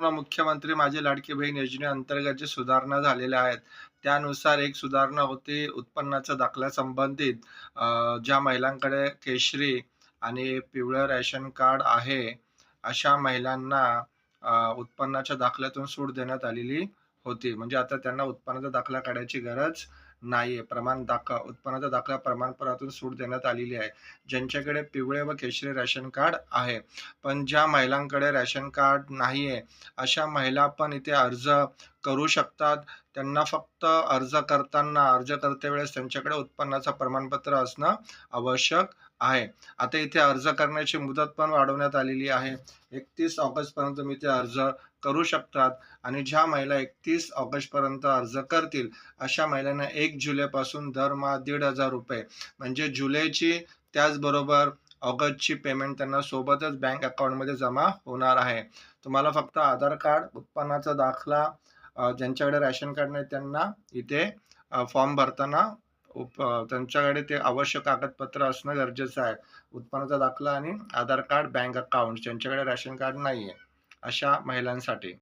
मुख्यमंत्री माझी लाडकी बहीण योजनेअंतर्गत जे सुधारणा झालेल्या आहेत त्यानुसार एक सुधारणा होती उत्पन्नाचा दाखला संबंधित. ज्या महिलांकडे केशरी आणि पिवळं रेशन कार्ड आहे अशा महिलांना उत्पन्नाच्या दाखल्यातून सूट देण्यात आलेली होती. म्हणजे आता त्यांना उत्पन्नाचा दाखला काढायची गरज नाहीये. प्रमाण दाखला उत्पन्नाचा दाखला प्रमाणपत्रातून सूट देण्यात आलेली आहे. ज्यांच्याकडे पिवळे व केशरी रॅशन कार्ड आहे. पण ज्या महिलांकडे रेशन कार्ड नाहीये अशा महिला पण इथे अर्ज करू शकतात. त्यांना फक्त अर्ज करताना अर्ज करते वेळेस त्यांच्याकडे उत्पन्नाचं प्रमाणपत्र असणं आवश्यक आहे. आता इथे अर्ज करण्याची मुदत पण वाढवण्यात आलेली आहे. एकतीस ऑगस्टपर्यंत मी ते अर्ज करू शकतात आणि ज्या महिला एकतीस ऑगस्टपर्यंत अर्ज करतील अशा महिलांना एक जुलैपासून दरमहा दीड हजार रुपये. म्हणजे जुलैची त्याचबरोबर ऑगस्टची पेमेंट त्यांना सोबतच बँक अकाउंटमध्ये जमा होणार आहे. तुम्हाला फक्त आधार कार्ड उत्पन्नाचा दाखला ज्यांच्याकडे रॅशन कार्ड नाही त्यांना इथे फॉर्म भरताना उप त्यांच्याकडे ते आवश्यक कागदपत्र असणं गरजेचं आहे. उत्पन्नाचा दाखला आणि आधार कार्ड बँक अकाउंट ज्यांच्याकडे रॅशन कार्ड नाही आहे अशा महिलांसाठी.